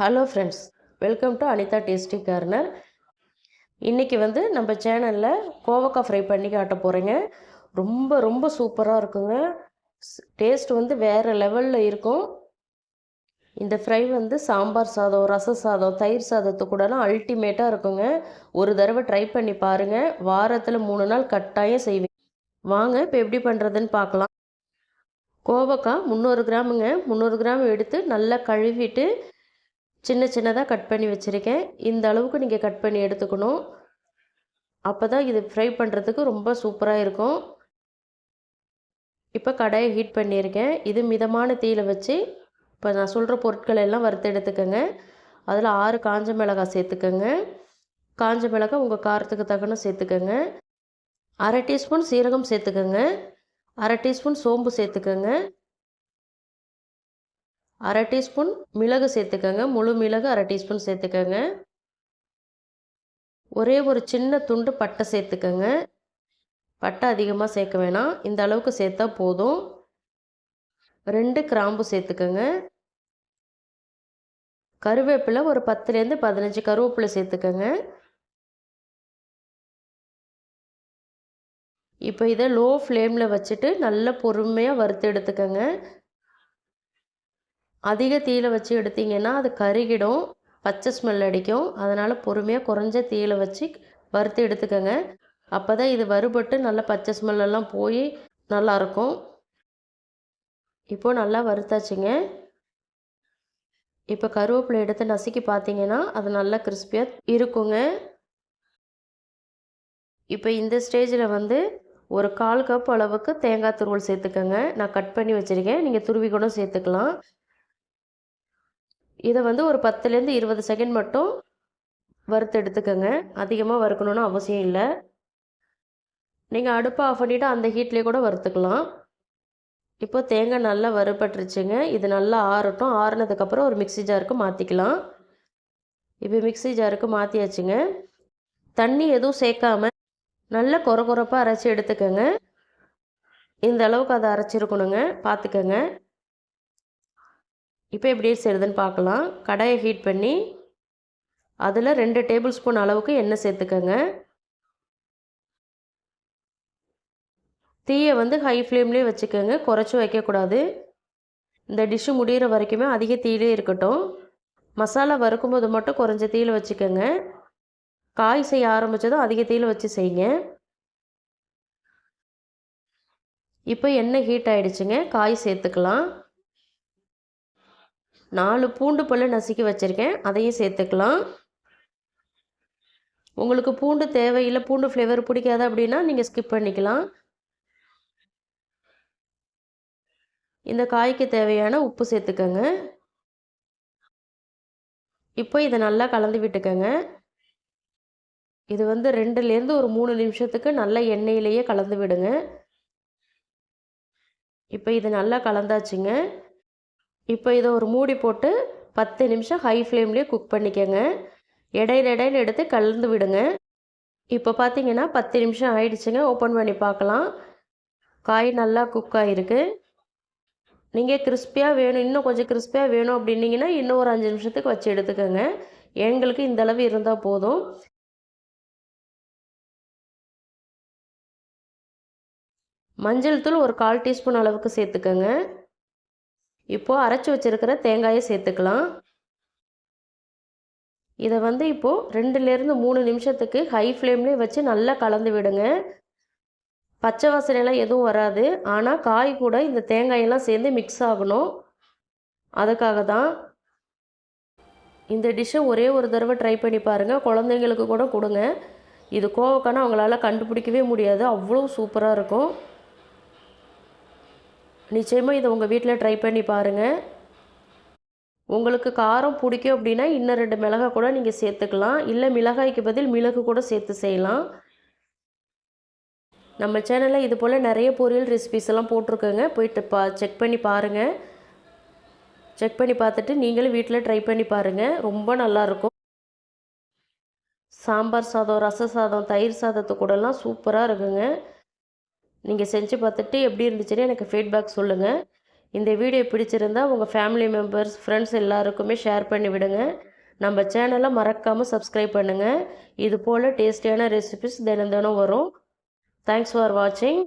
Hello friends welcome to Anitha tasty corner இன்றைக்கி வந்து நம்ம சேனலில் கோவக்காய் ஃப்ரை பண்ணி காட்ட போகிறேங்க ரொம்ப ரொம்ப சூப்பராக இருக்குங்க. டேஸ்ட் வந்து வேறு லெவலில் இருக்கும். இந்த ஃப்ரை வந்து சாம்பார் சாதம் ரச சாதம் தயிர் சாதத்து கூடலாம் அல்டிமேட்டாக இருக்குங்க. ஒரு தடவை ட்ரை பண்ணி பாருங்கள் வாரத்தில் மூணு நாள் கட்டாயம் செய்வேன் வாங்க இப்போ எப்படி பண்ணுறதுன்னு பார்க்கலாம் கோவக்காய் முந்நூறு கிராமுங்க. முந்நூறு கிராம் எடுத்து நல்லா கழுவிட்டு சின்ன சின்னதாக கட் பண்ணி வச்சுருக்கேன். இந்த அளவுக்கு நீங்கள் கட் பண்ணி எடுத்துக்கணும். அப்போ தான் இது ஃப்ரை பண்ணுறதுக்கு ரொம்ப சூப்பராக இருக்கும். இப்போ கடாயை ஹீட் பண்ணியிருக்கேன். இது மிதமான தீயில் வச்சு இப்போ நான் சொல்கிற பொருட்கள் எல்லாம் வறுத்து எடுத்துக்கோங்க. அதில் ஆறு காஞ்ச மிளகாய் சேர்த்துக்கோங்க. காஞ்ச மிளகாய் உங்கள் காரத்துக்கு தக்கன சேர்த்துக்கோங்க. அரை டீஸ்பூன் சீரகம் சேர்த்துக்கோங்க. அரை டீஸ்பூன் சோம்பு சேர்த்துக்கோங்க. அரை டீஸ்பூன் மிளகு சேர்த்துக்கோங்க. முழு மிளகு அரை டீஸ்பூன் சேர்த்துக்கோங்க. ஒரே ஒரு சின்ன துண்டு பட்டை சேர்த்துக்கோங்க. பட்டை அதிகமாக சேர்க்க வேணாம். இந்த அளவுக்கு சேர்த்தா போதும். ரெண்டு கிராம்பு சேர்த்துக்கோங்க. கருவேப்பிலை ஒரு பத்துலேருந்து பதினஞ்சு கருவேப்பிலை சேர்த்துக்கோங்க. இப்போ இதை லோ ஃப்ளேமில் வச்சுட்டு நல்லா பொறுமையாக வறுத்து எடுத்துக்கோங்க. அதிக தீயில் வச்சு எடுத்திங்கன்னா அது கருகிடும் பச்சை ஸ்மெல் அடிக்கும். அதனால் பொறுமையாக குறைஞ்ச தீயில் வச்சு வறுத்து எடுத்துக்கோங்க. அப்போ தான் இது வறுபட்டு நல்லா பச்சை ஸ்மெல்லெல்லாம் போய் நல்லாயிருக்கும் இப்போது நல்லா வறுத்தாச்சுங்க. இப்போ கருவேப்பிலை எடுத்து நசுக்கி பார்த்தீங்கன்னா அது நல்லா கிறிஸ்பியாக இருக்குங்க. இப்போ இந்த ஸ்டேஜில் வந்து ஒரு கால் கப் அளவுக்கு தேங்காய் துருவல் சேர்த்துக்கோங்க. நான் கட் பண்ணி வச்சுருக்கேன். நீங்கள் துருவி கூட சேர்த்துக்கலாம். இதை வந்து ஒரு பத்துலேருந்து இருபது செகண்ட் மட்டும் வறுத்து எடுத்துக்கோங்க. அதிகமாக வறுக்கணுன்னு அவசியம் இல்லை. நீங்கள் அடுப்பை ஆஃப் பண்ணிவிட்டு அந்த ஹீட்லேயே கூட வறுத்துக்கலாம். இப்போ தேங்காய் நல்லா வறுபட்டுருச்சுங்க. இது நல்லா ஆறட்டும். ஆறுனதுக்கப்புறம் ஒரு மிக்சி ஜாருக்கு மாற்றிக்கலாம் இப்போ மிக்சி ஜாருக்கு மாற்றியாச்சுங்க தண்ணி எதுவும் சேர்க்காம நல்லா கொர கொரப்பாக அரைச்சி எடுத்துக்கோங்க. இந்த அளவுக்கு அதை அரைச்சிருக்கணுங்க. பார்த்துக்கோங்க இப்போ எப்படி செய்கிறதுன்னு பார்க்கலாம். கடாயை ஹீட் பண்ணி அதில் ரெண்டு டேபிள் ஸ்பூன் அளவுக்கு எண்ணெய் சேர்த்துக்கோங்க. தீயை வந்து ஹை ஃப்ளேம்லேயே வச்சுக்கோங்க. குறைச்சி வைக்கக்கூடாது. இந்த டிஷ்ஷு முடிகிற வரைக்குமே அதிக தீயிலே இருக்கட்டும். மசாலா வறுக்கும்போது மட்டும் குறைஞ்ச தீயில் வச்சுக்கோங்க. காய் செய்ய ஆரம்பித்ததும் அதிக தீயில் வச்சு செய்யுங்க. இப்போ எண்ணெய் ஹீட் ஆகிடுச்சுங்க காய் சேர்த்துக்கலாம். நாலு பூண்டு பல்லு நசுக்கி வச்சுருக்கேன். அதையும் சேர்த்துக்கலாம். உங்களுக்கு பூண்டு தேவையில்லை பூண்டு ஃப்ளேவர் பிடிக்காது அப்படின்னா நீங்கள் ஸ்கிப் பண்ணிக்கலாம். இந்த காய்க்கு தேவையான உப்பு சேர்த்துக்கோங்க. இப்போ இதை நல்லா கலந்து விட்டுக்கோங்க. இது வந்து ரெண்டுலேருந்து ஒரு மூணு நிமிஷத்துக்கு நல்ல எண்ணெயிலேயே கலந்து விடுங்க. இப்போ இது நல்லா கலந்தாச்சுங்க. இப்போ இதை ஒரு மூடி போட்டு பத்து நிமிஷம் ஹை ஃப்ளேம்லேயே குக் பண்ணிக்கோங்க. இடையில இடையில எடுத்து கலந்து விடுங்க. இப்போ பார்த்தீங்கன்னா பத்து நிமிஷம் ஆயிடுச்சுங்க. ஓப்பன் பண்ணி பார்க்கலாம். காய் நல்லா குக் ஆகிருக்கு நீங்கள் கிறிஸ்பியாக வேணும் இன்னும் கொஞ்சம் கிறிஸ்பியாக வேணும் அப்படின்னீங்கன்னா இன்னும் ஒரு அஞ்சு நிமிஷத்துக்கு வச்சு எடுத்துக்கோங்க. எங்களுக்கு இந்த அளவு இருந்தால் போதும். மஞ்சள் தூள் ஒரு கால் டீஸ்பூன் அளவுக்கு சேர்த்துக்கோங்க. இப்போது அரைச்சி வச்சுருக்கிற தேங்காயை சேர்த்துக்கலாம். இதை வந்து இப்போது ரெண்டுலேருந்து மூணு நிமிஷத்துக்கு ஹை ஃப்ளேம்லேயே வச்சு நல்லா கலந்து விடுங்க. பச்சை வாசனைலாம் எதுவும் வராது. ஆனால் காய் கூட இந்த தேங்காயெல்லாம் சேர்ந்து மிக்ஸ் ஆகணும். அதுக்காக தான் இந்த டிஷ்ஷை ஒரே ஒரு தடவை ட்ரை பண்ணி பாருங்கள் குழந்தைங்களுக்கு கூட கொடுங்க. இது கோவக்கான அவங்களால கண்டுபிடிக்கவே முடியாது. அவ்வளோ சூப்பராக இருக்கும். நிச்சயமாக இதை உங்கள் வீட்டில் ட்ரை பண்ணி பாருங்கள் உங்களுக்கு காரம் பிடிக்கும் அப்படின்னா இன்னும் ரெண்டு மிளகாய் கூட நீங்கள் சேர்த்துக்கலாம். இல்லை மிளகாய்க்கு பதில் மிளகு கூட சேர்த்து செய்யலாம். நம்ம சேனலில் இது போல் நிறைய பொரியல் ரெசிபிஸ் எல்லாம் போட்டிருக்கோங்க. போயிட்டு பா செக் பண்ணி பாருங்கள் செக் பண்ணி பார்த்துட்டு நீங்களும் வீட்டில் ட்ரை பண்ணி பாருங்கள் ரொம்ப நல்லாயிருக்கும் சாம்பார் சாதம் ரச சாதம் தயிர் சாதத்து கூடலாம் சூப்பராக இருக்குங்க. நீங்கள் செஞ்சு பார்த்துட்டு எப்படி இருந்துச்சுன்னு எனக்கு ஃபீட்பேக் சொல்லுங்கள் இந்த வீடியோ பிடிச்சிருந்தா உங்கள் ஃபேமிலி மெம்பர்ஸ் ஃப்ரெண்ட்ஸ் எல்லாருக்குமே ஷேர் பண்ணி விடுங்க. நம்ம சேனலை மறக்காமல் சப்ஸ்கிரைப் பண்ணுங்கள் இது போல் டேஸ்டியான ரெசிபிஸ் தினம் தினம் வரும். தேங்க்ஸ் ஃபார் வாட்சிங்